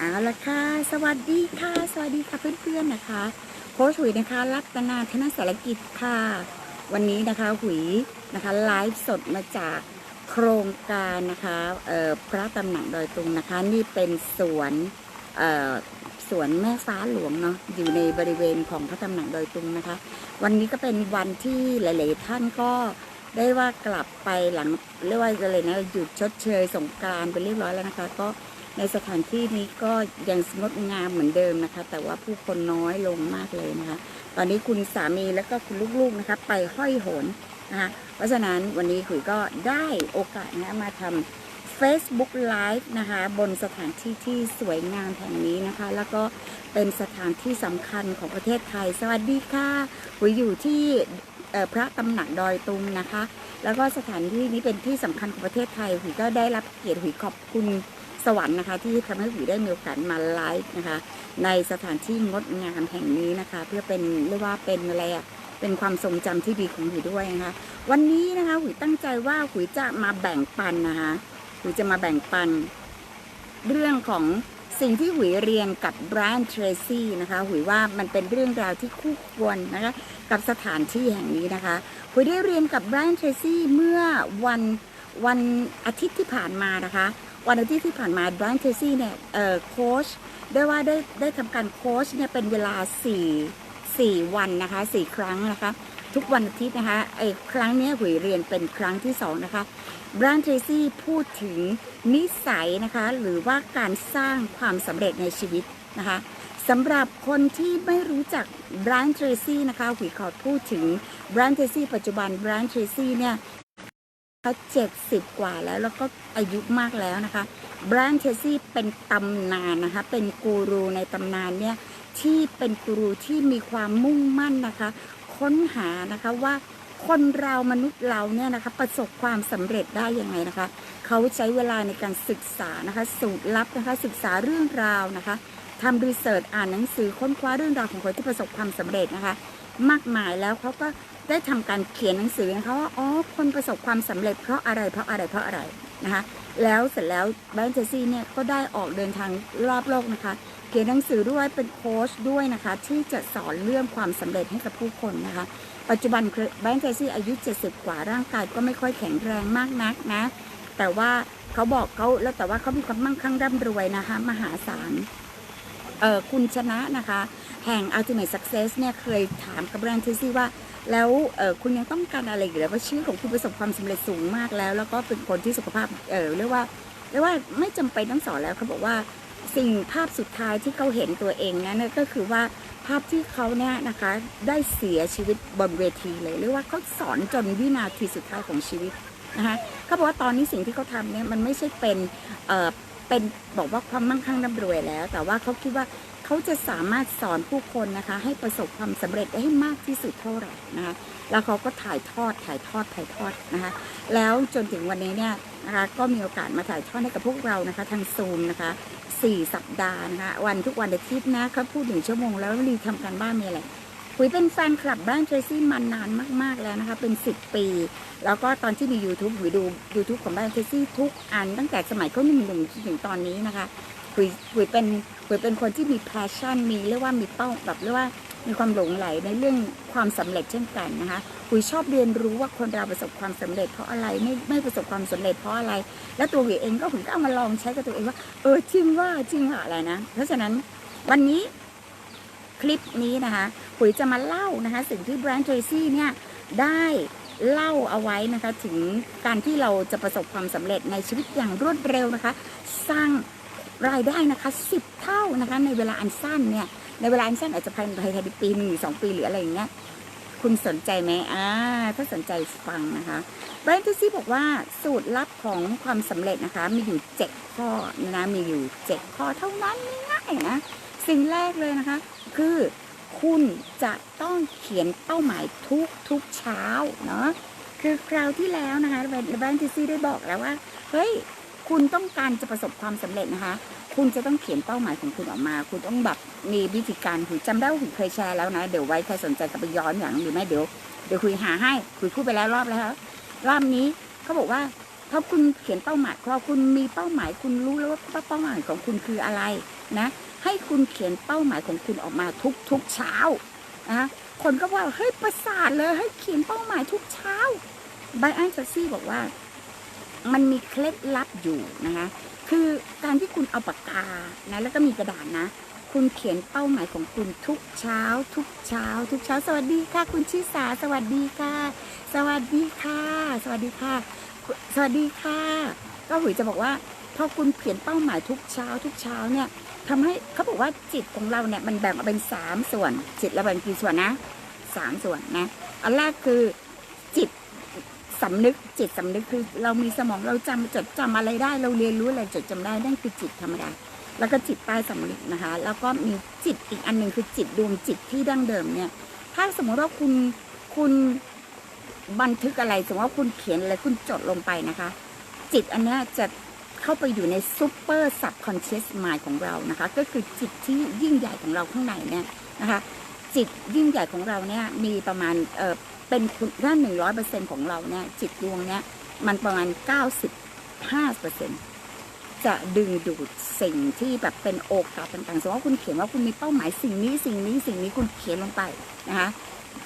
เอาละค่ะ สวัสดีค่ะ สวัสดีค่ะเพื่อนๆนะคะ โค้ชหุยนะคะรัตนาธนสารกิจค่ะ วันนี้นะคะหุยนะคะไลฟ์สดมาจากโครงการนะคะพระตำหนักดอยตุงนะคะ นี่เป็นสวนสวนแม่ฟ้าหลวงเนาะอยู่ในบริเวณของพระตำหนักดอยตุงนะคะ วันนี้ก็เป็นวันที่หลาย ๆ ท่านก็ ได้ว่ากลับไปหลังเรียกว่าอะไรนะหยุดชดเชยสงกรานไปเรียบร้อยแล้วนะคะ ก็ในสถานที่นี้ก็ยังงดงามเหมือนเดิมนะคะ แต่ว่าผู้คนน้อยลงมากเลยนะคะ ตอนนี้คุณสามีแล้วก็คุณลูกๆนะคะ ไปห้อยโหนนะคะเพราะฉะนั้นวันนี้ขุยก็ได้โอกาสนะมาทำ Facebook Live นะคะ บนสถานที่ที่สวยงามแห่งนี้นะคะ แล้วก็เป็นสถานที่สำคัญของประเทศไทย สวัสดีค่ะขุยอยู่ที่ พระตำหนักดอยตุงนะคะ แล้วก็สถานที่นี้เป็นที่สำคัญของประเทศไทยหุยก็ได้รับเกียรติหุยขอบคุณสวรรค์นะคะ ที่ทำให้หุยได้มีโอกาสมาไลฟ์นะคะ ในสถานที่งดงามแห่งนี้นะคะ เพื่อเป็นเรียกว่าเป็นอะไรอะเป็นความทรงจำที่ดีของหุยด้วยนะคะ วันนี้นะคะหุยตั้งใจว่าหุยจะมาแบ่งปันนะคะหุยจะมาแบ่งปันเรื่องของ สิ่งที่หุยเรียนกับแบรนด์เทรซี่นะคะหุยว่ามันเป็นเรื่องราวที่คู่ควรนะคะกับสถานที่แห่งนี้นะคะหุยได้เรียนกับแบรนด์เทรซี่เมื่อวันวันอาทิตย์ที่ผ่านมานะคะ วันอาทิตย์ที่ผ่านมาแบรนด์เทรซี่เนี่ยเอ่อโค้ชได้ว่าได้ได้ทำการโค้ชเนี่ยเป็นเวลา 4 4 วันนะคะ 4 ครั้งนะคะ ทุกวันอาทิตย์นะคะไอ้ครั้งนี้หุยเรียนเป็นครั้งที่สองนะคะแบรนด์เทรซี่พูดถึงนิสัยนะคะ หรือว่าการสร้างความสำเร็จในชีวิตนะคะสำหรับคนที่ไม่รู้จักแบรนด์เทรซี่นะคะหุยขอพูดถึงแบรนด์เทรซี่ปัจจุบันแบรนด์เทรซี่เนี่ยเขาเจ็ดสิบกว่าแล้วแล้วก็อายุมากแล้วนะคะแบรนด์เทรซี่เป็นตำนานนะคะ เป็นกูรูในตำนานเนี่ยที่เป็นกูรูที่มีความมุ่งมั่นนะคะ ค้นหานะคะว่าคนเรามนุษย์เราเนี่ยนะคะประสบความสำเร็จได้ยังไงนะคะเขาใช้เวลาในการศึกษานะคะสูตรลับนะคะศึกษาเรื่องราวนะคะทำรีเสิร์ชอ่านหนังสือค้นคว้าเรื่องราวของคนที่ประสบความสำเร็จนะคะ มากมายแล้วเขาก็ได้ทำการเขียนหนังสือนะคะว่าอ๋อคนประสบความสำเร็จเพราะอะไรเพราะอะไรเพราะอะไรนะคะ แล้วเสร็จแล้วแบงค์เจซี่เนี่ยก็ได้ออกเดินทางรอบโลกนะคะ เขียนหนังสือด้วยเป็นโค้ชด้วยนะคะ ที่จะสอนเรื่องความสำเร็จให้กับผู้คนนะคะ ปัจจุบันแบงค์เจซี่อายุ 70 กว่าร่างกายก็ไม่ค่อยแข็งแรงมากนักนะ แต่ว่าเขาบอกเขาแล้วแต่ว่าเขามีความมั่งคั่งร่ำรวยนะคะ มหาศาลเออคุณชนะนะคะ แห่ง Ultimate Success เนี่ยเคยถามกับแบรนด์เทซี่ว่าแล้วเออคุณยังต้องการอะไรอีกแล้วว่าชื่อของคุณประสบความสำเร็จสูงมากแล้ว แล้วก็เป็นคนที่สุขภาพเออเรียกว่าเรียกว่าไม่จำเป็นต้องสอนแล้วเขาบอกว่า สิ่งภาพสุดท้ายที่เขาเห็นตัวเองนั้นก็คือว่าภาพที่เขาเนี่ยนะคะได้เสียชีวิตบนเวทีเลยเรียกว่าเขาสอนจนวินาทีสุดท้ายของชีวิตนะคะเขาบอกว่าตอนนี้สิ่งที่เขาทำเนี่ยมันไม่ใช่เป็นเอ่อเป็นบอกว่าความมั่งคั่งร่ำรวยแล้ว แต่ว่าเขาคิดว่า เขาจะสามารถสอนผู้คนนะคะ ให้ประสบความสำเร็จได้มากที่สุดเท่าไหร่นะคะแล้วเขาก็ถ่ายทอดถ่ายทอดถ่ายทอดนะคะแล้วจนถึงวันนี้เนี่ยนะคะก็มีโอกาสมาถ่ายทอดให้กับพวกเรานะคะ ทางซูมนะคะสี่สัปดาห์นะคะวันทุกวันอาทิตย์นะเขาพูดหนึ่งชั่วโมงแล้วรีทำการบ้านมีอะไรคุยเป็นแฟนคลับบ้านเทรซี่มานานมาก ๆ แล้วนะคะ เป็น 10 ปี แล้วก็ตอนที่มี YouTube คุยดู YouTube ของบ้านเทรซี่ทุกอันตั้งแต่สมัยเขาหนุ่มๆจนถึงตอนนี้นะคะ คุยคุยเป็นคุยเป็นคนที่มี passion มีเรียกว่ามีเป้าแบบเรียกว่ามีความหลงไหลในเรื่องความสำเร็จเช่นกันนะคะคุยชอบเรียนรู้ว่าคนเราประสบความสำเร็จเพราะอะไรไม่ไม่ประสบความสำเร็จเพราะอะไร แล้วตัวหวีเองก็ผมก็เอามาลองใช้กับตัวเองว่าเออจริงว่าจริงว่าอะไรนะ เพราะฉะนั้นวันนี้คลิปนี้นะคะปุ๋ยจะมาเล่านะคะสิ่งที่แบรนด์เทรซี่เนี่ยได้เล่าเอาไว้นะคะถึงการที่เราจะประสบความสำเร็จในชีวิตอย่างรวดเร็วนะคะ สร้าง รายได้นะคะสิบเท่านะคะในเวลาอันสั้นเนี่ยในเวลาอันสั้นอาจจะภายในภายในปีหนึ่งหรือสองปีหรืออะไรอย่างเงี้ยคุณสนใจไหมอ่าถ้าสนใจฟังนะคะแบรนด์ทซี่บอกว่าสูตรลับของความสำเร็จนะคะ มีอยู่เจ็ดข้อนะมีอยู่เจ็ดข้อเท่านั้นง่ายๆนะสิ่งแรกเลยนะคะ คือคุณจะต้องเขียนเป้าหมายทุกทุกเช้าเนาะคือคราวที่แล้วนะคะแบรนด์ทซี่ได้บอกแล้วว่า เฮ้ย คุณต้องการจะประสบความสำเร็จนะคะ คุณจะต้องเขียนเป้าหมายของคุณออกมา คุณต้องแบบมีวิธีการคุยจำได้ว่าคุยเคยแชร์แล้วนะ เดี๋ยวไว้ใครสนใจกลับไปย้อนอย่างหรือไม่เดี๋ยวเดี๋ยวคุยหาให้คุยพูดไปแล้วรอบแล้ว รอบนี้เขาบอกว่าพอคุณเขียนเป้าหมายพอคุณมีเป้าหมายคุณรู้แล้วว่าเป้าหมายของคุณคืออะไรนะ ให้คุณเขียนเป้าหมายของคุณออกมาทุกทุกเช้านะคนก็ว่าเฮ้ยประสาทเลยให้เขียนเป้าหมายทุกเช้าไบอันเจซี่บอกว่า มันมีเคล็ดลับอยู่นะคะ คือการที่คุณเอาปากกานะแล้วก็มีกระดาษนะ คุณเขียนเป้าหมายของคุณทุกเช้า ทุกเช้า ทุกเช้า สวัสดีค่ะ คุณชิสาสวัสดีค่ะ สวัสดีค่ะ สวัสดีค่ะ สวัสดีค่ะ ก็หุยจะบอกว่าพอคุณเขียนเป้าหมายทุกเช้า ทุกเช้าเนี่ยทำให้เขาบอกว่าจิตของเราเนี่ยมันแบ่งออกเป็นสามส่วน จิตเราแบ่งกี่ส่วนนะสามส่วนนะอันแรกคือ สำนึกจิตสำนึกคือเรามีสมองเราจำจดจำอะไรได้ เราเรียนรู้อะไรจดจำได้นั่นคือจิตธรรมดา แล้วก็จิตใต้สำนึกนะคะ แล้วก็มีจิตอีกอันหนึ่งคือจิตดวงจิตที่ดั้งเดิมเนี่ย ถ้าสมมติว่าคุณคุณบันทึกอะไรสมมติว่าคุณเขียนอะไรคุณจดลงไปนะคะ จิตอันนี้จะเข้าไปอยู่ในซูเปอร์สับคอนเชียสมายของเรานะคะ ก็คือจิตที่ยิ่งใหญ่ของเราข้างในเนี่ยนะคะ จิตยิ่งใหญ่ของเราเนี่ยมีประมาณเออ เป็นคุณถ้าหนึ่งร้อยเปอร์เซ็นของเราเนี่ยจิตดวงเนี่ยมันประมาณเก้าสิบห้าเปอร์เซ็นจะดึงดูดสิ่งที่แบบเป็นโอกาสต่างๆสมมติว่าคุณเขียนว่าคุณมีเป้าหมายสิ่งนี้สิ่งนี้สิ่งนี้คุณเขียนลงไปนะคะ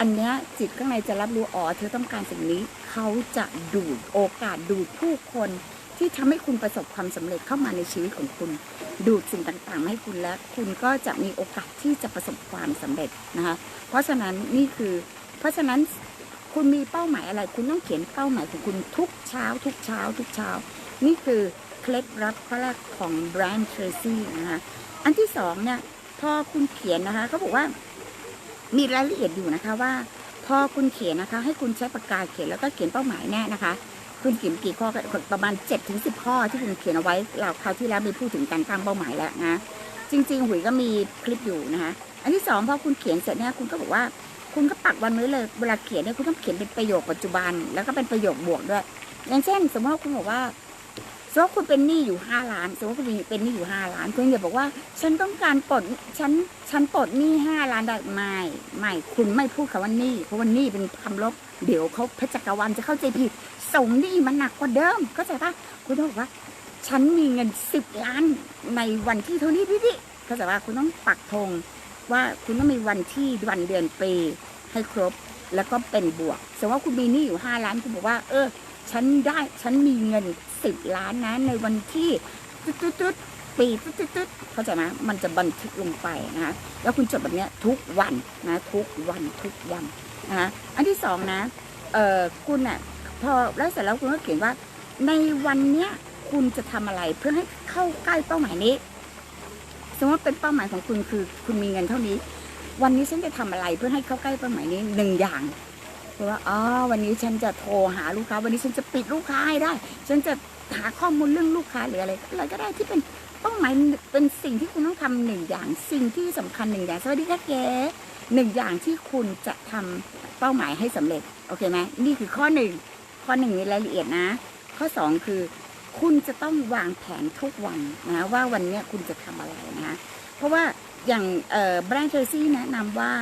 อันเนี้ยจิตข้างในจะรับรู้อ๋อเธอต้องการสิ่งนี้เขาจะดูดโอกาสดูดผู้คนที่ทำให้คุณประสบความสำเร็จเข้ามาในชีวิตของคุณ ดูดสิ่งต่างๆให้คุณและคุณก็จะมีโอกาสที่จะประสบความสำเร็จนะคะเพราะฉะนั้นนี่คือ เพราะฉะนั้น คุณมีเป้าหมายอะไร คุณต้องเขียนเป้าหมายของคุณทุกเช้า ทุกเช้า ทุกเช้า นี่คือเคล็ดลับข้อแรกของแบรนด์เทรซี่นะคะอันที่สองเนี่ยพอคุณเขียนนะคะเขาบอกว่า มีรายละเอียดอยู่นะคะว่า พอคุณเขียนนะคะ ให้คุณใช้ปากกาเขียนแล้วก็เขียนเป้าหมายแน่นะคะคุณเขียนกี่ข้อก็ประมาณ7จ็ถึงสิข้อที่คุณเขียนเอาไว้เราคราวที่แล้วมีพูดถึงการตั้งเป้าหมายแล้วนะจริง ๆ หุยก็มีคลิปอยู่นะคะอันที่สองพอคุณเขียนเสร็จเนี่ยคุณก็บอกว่า คุณก็ปักวันไว้เลยเวลาเขียนเนี่ยคุณต้องเขียนเป็นประโยคปัจจุบัน แล้วก็เป็นประโยคบวกด้วย อย่างเช่น สมมติว่าคุณบอกว่าสมมติว่าคุณเป็นหนี้อยู่ห้าล้านสมมติว่าคุณเป็นหนี้อยู่ห้าล้าน คุณอย่าบอกว่า ฉันต้องการปลดฉันฉันปลดหนี้ห้าล้านได้ไม่ไม่คุณไม่พูดคำว่าหนี้เพราะว่าหนี้เป็นคำลบเดี๋ยวเขาพระจักรวาลจะเข้าใจผิดส่งหนี้มันหนักกว่าเดิมเข้าใจปะคุณต้องบอกว่า ฉันมีเงินสิบล้านในวันที่เท่านี้พี่พี่เข้าใจว่าคุณต้องปักธง ว่าคุณต้องมีวันที่วันเดือนปีให้ครบ แล้วก็เป็นบวก สมมติว่าคุณมีหนี้อยู่ห้าล้านคุณบอกว่า เออ ฉันได้ฉันมีเงินสิบล้านนะ ในวันที่ตึ๊ดตึ๊ดตึ๊ดปีตึ๊ดตึ๊ดตึ๊ดเข้าใจไหมมันจะบันทึกลงไปนะคะแล้วคุณจดแบบนี้ทุกวันนะ ทุกวันทุกวันนะคะอันที่สองนะเออคุณอะพอแล้วเสร็จแล้วคุณก็เขียนว่า ในวันเนี้ยคุณจะทำอะไรเพื่อให้เข้าใกล้เป้าหมายนี้ สมมติว่าเป็นเป้าหมายของคุณคือ คุณมีเงินเท่านี้ วันนี้ฉันจะทำอะไรเพื่อให้เข้าใกล้เป้าหมายนี้หนึ่งอย่างเพราะว่าอ๋อวันนี้ฉันจะโทรหาลูกค้า วันนี้ฉันจะปิดลูกค้าให้ได้ ฉันจะหาข้อมูลเรื่องลูกค้าหรืออะไรอะไรก็ได้ที่เป็นเป้าหมายเป็นสิ่งที่คุณต้องทำหนึ่งอย่าง สิ่งที่สำคัญหนึ่งอย่างสวัสดีค่ะเก๋หนึ่งอย่างที่คุณจะทำเป้าหมายให้สำเร็จโอเคไหมนี่คือข้อหนึ่งข้อหนึ่งมีรายละเอียดนะ ข้อสองคือ คุณจะต้องวางแผนทุกวันนะว่าวันนี้คุณจะทำอะไรนะเพราะว่าอย่างแบรนด์เทอร์ซี่แนะนำว่า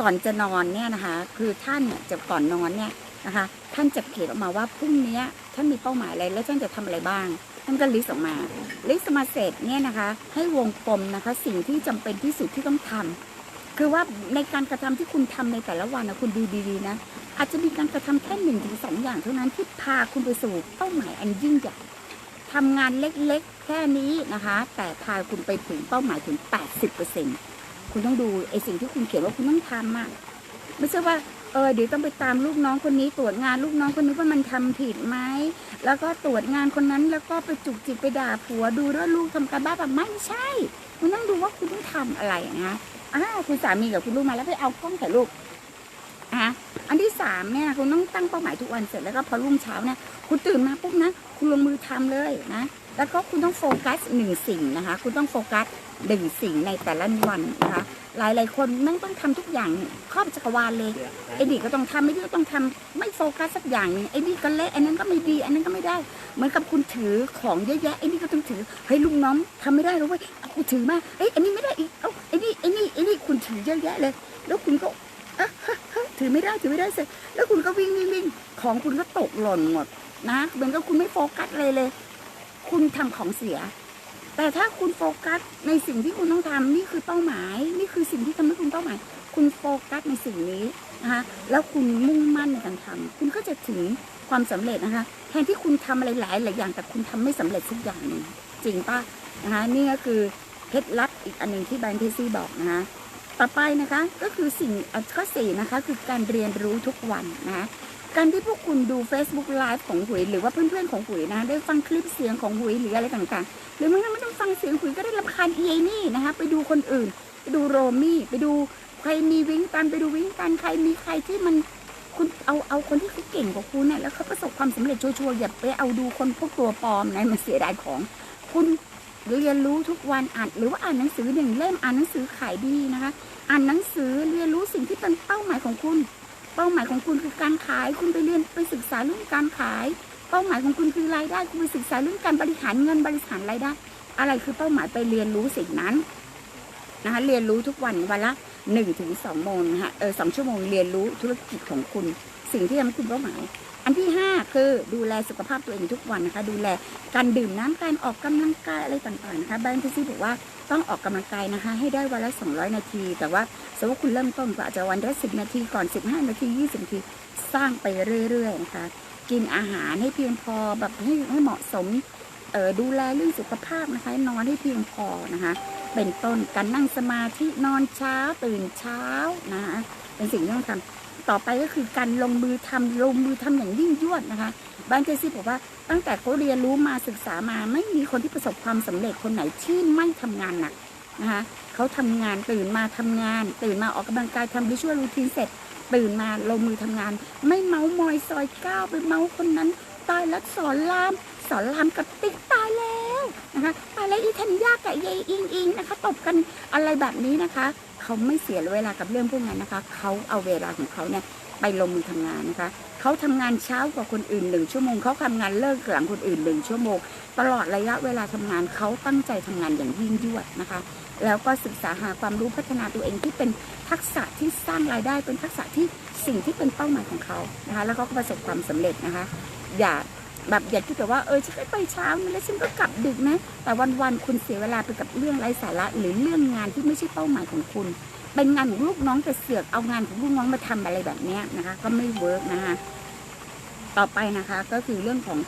ก่อนจะนอนเนี่ยนะคะ คือท่านจะก่อนนอนเนี่ยนะคะ ท่านจะเขียนออกมาว่าพรุ่งนี้ท่านมีเป้าหมายอะไรแล้วท่านจะทำอะไรบ้าง ท่านก็ลิสต์ออกมา ลิสต์มาเสร็จเนี่ยนะคะ ให้วงกลมนะคะ สิ่งที่จำเป็นที่สุดที่ต้องทำคือว่าในการกระทำที่คุณทำในแต่ละวันนะคุณดูดีๆนะอาจจะมีการกระทำแค่หนึ่งถึงสองอย่างเท่านั้นที่พาคุณไปสู่เป้าหมายอันยิ่งใหญ่ ทำงานเล็กๆ แค่นี้นะคะ แต่พาคุณไปถึงเป้าหมายถึง 80%คุณต้องดูไอสิ่งที่คุณเขียนว่าคุณต้องทำอะไม่ใช่ว่าเออเดี๋ยวต้องไปตามลูกน้องคนนี้ตรวจงานลูกน้องคนนี้ว่ามันทำผิดไหมแล้วก็ตรวจงานคนนั้นแล้วก็ไปจุกจิกไปด่าผัวดูว่าลูกทำการบ้าแบบไม่ใช่ คุณต้องดูว่าคุณต้องทำอะไรนะอ้าวคุณสามีกับคุณลูกมาแล้วไปเอากล้องถ่ายรูปอะ อันที่สามเนี่ยคุณต้องตั้งเป้าหมายทุกวันเสร็จแล้วก็พอรุ่งเช้าเนี่ยคุณตื่นมาปุ๊บนะคุณลงมือทำเลยนะแล้วก็คุณต้องโฟกัสหนึ่งสิ่งนะคะ คุณต้องโฟกัสหนึ่งสิ่งในแต่ละวันนะคะ หลายหลายคนแม่งต้องทำทุกอย่างครอบจักรวาลเลยไอ้ดีก็ต้องทำไอ้ดีก็ต้องทำไม่โฟกัสสักอย่างหนึ่งไอ้ดีก็เละไอ้นั้นก็ไม่ดีไอ้นั้นก็ไม่ได้เหมือนกับคุณถือของเยอะแยะไอ้นี่ก็ต้องถือเฮ้ยลุงน้องทำไม่ได้แล้วเว้ยเอากูถือมาเอ้ยอันนี้ไม่ได้อีกเอ้าไอ้นี่ไอ้นี่ไอ้นี่คุณถือเยอะแยะเลย แล้วคุณก็ ถือไม่ได้ถือไม่ได้เสร็จแล้วคุณก็วิ่งวิ่งวิ่งของคุณก็ตกหล่นหมดนะเหมือนกับคุณไม่โฟกัสเลยเลย คุณทำของเสีย แต่ถ้าคุณโฟกัสในสิ่งที่คุณต้องทำนี่คือเป้าหมาย นี่คือสิ่งที่ทำให้คุณเป้าหมาย คุณโฟกัสในสิ่งนี้นะคะแล้วคุณมุ่งมั่นในการทำคุณก็จะถึงความสำเร็จนะคะ แทนที่คุณทำอะไรหลายหลายอย่างแต่คุณทำไม่สำเร็จทุกอย่างจริงป่ะนะคะนี่ก็คือเคล็ดลับอีกอันหนึ่งที่แบนด์เทซี่บอกนะคะ ต่อไปนะคะก็คือสิ่งข้อสี่นะคะคือการเรียนรู้ทุกวันนะคะการที่พวกคุณดู Facebook Live ของหุยหรือว่าเพื่อนๆของหุยนะได้ฟังคลิปเสียงของหุยหรืออะไรต่างๆ หรือไม่ไม่ต้องฟังเสียงหุยก็ได้รำคาญเอนี่นะคะไปดูคนอื่น ไปดูโรมี่ไปดูใครมีวิ่งกันไปดูวิ่งกันใครมีใครที่มันคุณเอาเอาคนที่เขาเก่งกว่าคุณเนี่ยแล้วเขาประสบความสำเร็จชัวร์ๆอย่าไปเอาดูคนพวกตัวปลอมนะมันเสียดายของ คุณ เรียนรู้ทุกวันอ่านหรือว่าอ่านหนังสือหนึ่งเล่มอ่านหนังสือขายดีนะคะ อ่านหนังสือเรียนรู้สิ่งที่เป็นเป้าหมายของคุณ เป้าหมายของคุณคือการขาย คุณไปเรียนไปศึกษาเรื่องการขาย เป้าหมายของคุณคือรายได้คุณไปศึกษาเรื่องการบริหารเงินบริหารรายได้ อะไรคือเป้าหมายไปเรียนรู้สิ่งนั้นนะคะเรียนรู้ทุกวันวันละหนึ่งถึงสองโมงนะคะเออสองชั่วโมงเรียนรู้ธุรกิจของคุณ สิ่งที่ทำให้คุณเป้าหมาย อันที่ห้าคือดูแลสุขภาพตัวเองทุกวันนะคะ ดูแลการดื่มน้ำการออกกำลังกายอะไรต่างๆนะคะแบรนด์ที่ซี่บอกว่าต้องออกกำลังกายนะคะ ให้ได้วันละ 200 นาที แต่ว่าสมมติคุณเริ่มต้นก็อาจจะวันละ10 นาทีก่อน 15 นาที 20 นาทีสร้างไปเรื่อยๆนะคะ กินอาหารให้เพียงพอแบบให้ให้เหมาะสมเออดูแลเรื่องสุขภาพนะคะนอนให้เพียงพอนะคะ เป็นต้นการนั่งสมาธินอนเช้าตื่นเช้านะคะเป็นสิ่งที่ต้องทำ ต่อไปก็คือการลงมือทำลงมือทำอย่างยิ่งยวดนะคะบ้านเจซี่บอกว่าตั้งแต่เขาเรียนรู้มาศึกษามา ไม่มีคนที่ประสบความสำเร็จคนไหนที่ไม่ทำงานหนักนะคะเขาทำงานตื่นมาทำงาน ตื่นมาออกกำลังกายทำวิชวลรูทีนเสร็จ ตื่นมาลงมือทำงาน ไม่เมามอยซอยก้าวไปเมาคนนั้นตายแล้วสอนราม สอนรามกับติ๊กตายแล้วนะคะตายแล้วอีธัญญากับยายอิงอิงนะคะตบกันอะไรแบบนี้นะคะ เขาไม่เสียเวลากับเรื่องพวกนั้นนะคะ เขาเอาเวลาของเขาเนี่ยไปลงมือทำงานนะคะ เขาทำงานเช้ากว่าคนอื่นหนึ่งชั่วโมง เขาทำงานเลิกหลังคนอื่นหนึ่งชั่วโมง ตลอดระยะเวลาทำงานเขาตั้งใจทำงานอย่างยิ่งยวดนะคะ แล้วก็ศึกษาหาความรู้พัฒนาตัวเองที่เป็นทักษะที่สร้างรายได้เป็นทักษะที่สิ่งที่เป็นเป้าหมายของเขานะคะ แล้วเขาก็ประสบความสำเร็จนะคะ อย่า แบบอย่าคิดแต่ว่าเออฉันก็ไปเช้านะแล้วฉันก็กลับดึกนะ แต่วันๆคุณเสียเวลาไปกับเรื่องไร้สาระหรือเรื่องงานที่ไม่ใช่เป้าหมายของคุณ เป็นงานของลูกน้องแต่เสือกเอางานของลูกน้องมาทำอะไรแบบเนี้ยนะคะ ก็ไม่เวิร์กนะคะต่อไปนะคะก็คือเรื่องของ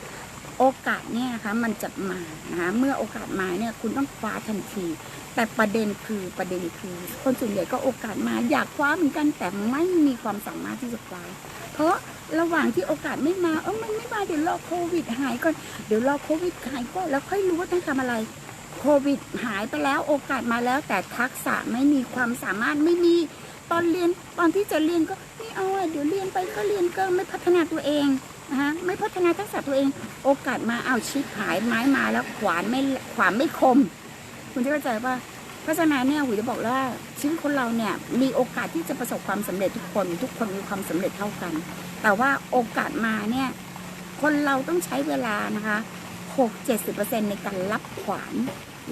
โอกาสเนี่ยนะคะมันจะมานะคะเมื่อโอกาสมาเนี่ยคุณต้องคว้าทันที แต่ประเด็นคือประเด็นคือ คนส่วนใหญ่ก็โอกาสมาอยากคว้าเหมือนกันแต่ไม่มีความสามารถที่จะคว้าเพราะระหว่างที่โอกาสไม่มาเออมันไม่มาเดี๋ยวรอโควิดหายก่อนเดี๋ยวรอโควิดหายก่อนแล้วค่อยรู้ว่าต้องทำอะไรโควิดหายไปแล้วโอกาสมาแล้ว แต่ทักษะไม่มีความสามารถไม่มีตอนเรียนตอนที่จะเรียนก็ไม่เอาอะเดี๋ยวเรียนไปก็เรียนก็ไม่พัฒนาตัวเอง นะคะไม่พัฒนาทักษะตัวเอง โอกาสมาเอาชิปหายไม้มาแล้วขวานไม่ขวานไม่คม คุณจะเข้าใจป่ะเพราะฉะนั้นเนี่ยหุยจะบอกว่าชีวิตคนเราเนี่ยมีโอกาสที่จะประสบความสำเร็จทุกคน ทุกคนมีความสำเร็จเท่ากัน แต่ว่าโอกาสมาเนี่ยคนเราต้องใช้เวลานะคะ6-70%ในการรับขวาน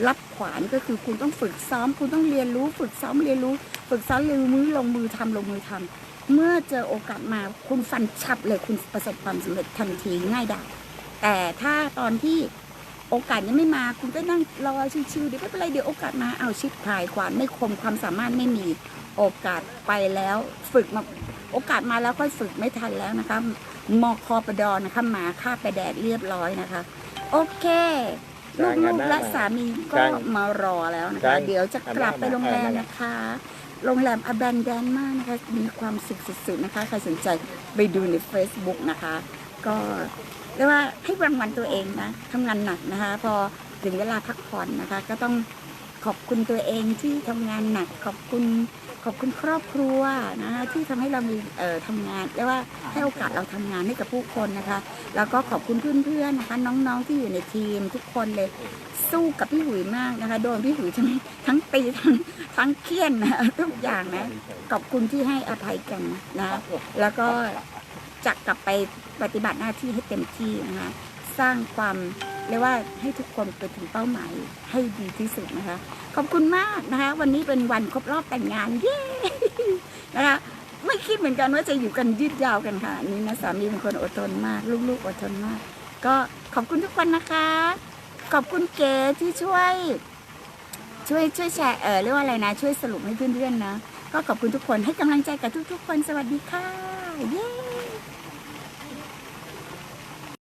รับขวานก็คือคุณต้องฝึกซ้อม คุณต้องเรียนรู้ ฝึกซ้อมเรียนรู้ ฝึกซ้อมเรียนรู้มือลงมือทำลงมือทำ เมื่อเจอโอกาสมาคุณฟันฉับเลยคุณประสบความสำเร็จทันทีง่ายดายแต่ถ้าตอนที่โอกาสยังไม่มาคุณก็นั่งรอชิวๆเดี๋ยวไม่เป็นไรเดี๋ยวโอกาสมาเอาชิปพายขวานไม่คมความสามารถไม่มีโอกาสไปแล้วฝึกมาโอกาสมาแล้วค่อยฝึกไม่ทันแล้วนะคะมอคอปดอนะคะหมาฆ่าไปแดดเรียบร้อยนะคะ โอเคลูกๆและสามีก็มารอแล้วนะคะ เดี๋ยวจะกลับไปโรงแรมนะคะ โรงแรมอแบนแดนมากนะคะ มีความสุขสุดๆนะคะ ใครสนใจไปดูใน Facebook นะคะ ก็เรียกว่าให้รางวัลตัวเองนะทำงานหนักนะคะ พอถึงเวลาพักผ่อนนะคะ ก็ต้อง ขอบคุณตัวเองที่ทำงานหนักขอบคุณขอบคุณครอบครัวนะที่ทำให้เรามีเอ่อทำงานเรียกว่าให้โอกาสเราทำงานให้กับผู้คนนะคะ แล้วก็ขอบคุณเพื่อนๆนะคะ น้องๆที่อยู่ในทีมทุกคนเลยสู้กับพี่หุยมากนะคะโดนพี่หุยทั้งทั้งตีทั้งทั้งเคี่ยนนะทุกอย่างนะขอบคุณที่ให้อภัยกันนะแล้วก็จะกลับไปปฏิบัติหน้าที่ให้เต็มที่นะคะสร้างความ เรียกว่าให้ทุกคนไปถึงเป้าหมายให้ดีที่สุดนะคะ ขอบคุณมากนะคะ วันนี้เป็นวันครบรอบแต่งงานเย้นะคะไม่คิดเหมือนกันว่าจะอยู่กันยืดยาวกันค่ะอันนี้นะสามีเป็นคนอดทนมาก ลูกๆอดทนมาก ก็ขอบคุณทุกคนนะคะ ขอบคุณเก๋ที่ช่วย ช่วยช่วยแชร์เออเรียกว่าอะไรนะ ช่วยสรุปให้เพื่อนๆนะก็ขอบคุณทุกคนให้กำลังใจกับทุก ๆ คนสวัสดีค่ะเย้